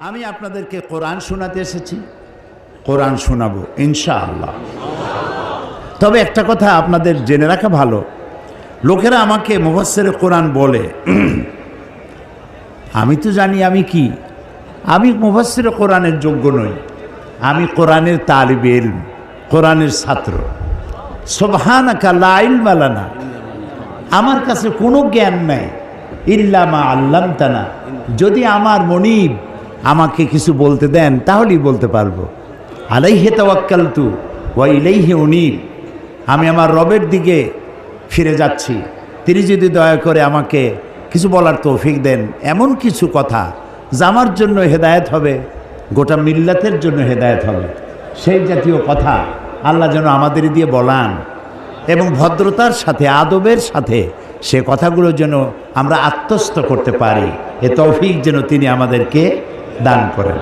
আমি আপনাদেরকে কোরআন শোনাতে এসেছি। কোরআন শোনাবো, ইনশাআল্লাহ। তবে একটা কথা আপনাদের জেনে রাখা ভালো। লোকেরা আমাকে মুফাসসির কোরআন বলে। আমি তো জানি আমি কি। আমি মুফাসসির কোরআনের যোগ্য নই। আমি কোরআনের তালিবেল কোরআনের ছাত্র। সোবহানাকা, লা ইলমা আমার কাছে কোনো জ্ঞান নাই। ইল্লামা আল্লাম তানা যদি আমার মনিব আমাকে কিছু বলতে দেন, তাহলেই বলতে পারব। আলাইহে তাওয়াক্কালতু ওয়া ইলাইহি উনিব। আমি আমার রবের দিকে ফিরে যাচ্ছি। তিনি যদি দয়া করে আমাকে কিছু বলার তৌফিক দেন, এমন কিছু কথা যা আমার জন্য হেদায়েত হবে, গোটা মিল্লাতের জন্য হেদায়ত হবে। সেই জাতীয় কথা আল্লাহ যেন আমাদের দিয়ে বলান এবং ভদ্রতার সাথে, আদবের সাথে সে কথাগুলো যেন আমরা আত্মস্থ করতে পারি। এ তৌফিক যেন তিনি আমাদেরকে দান করেন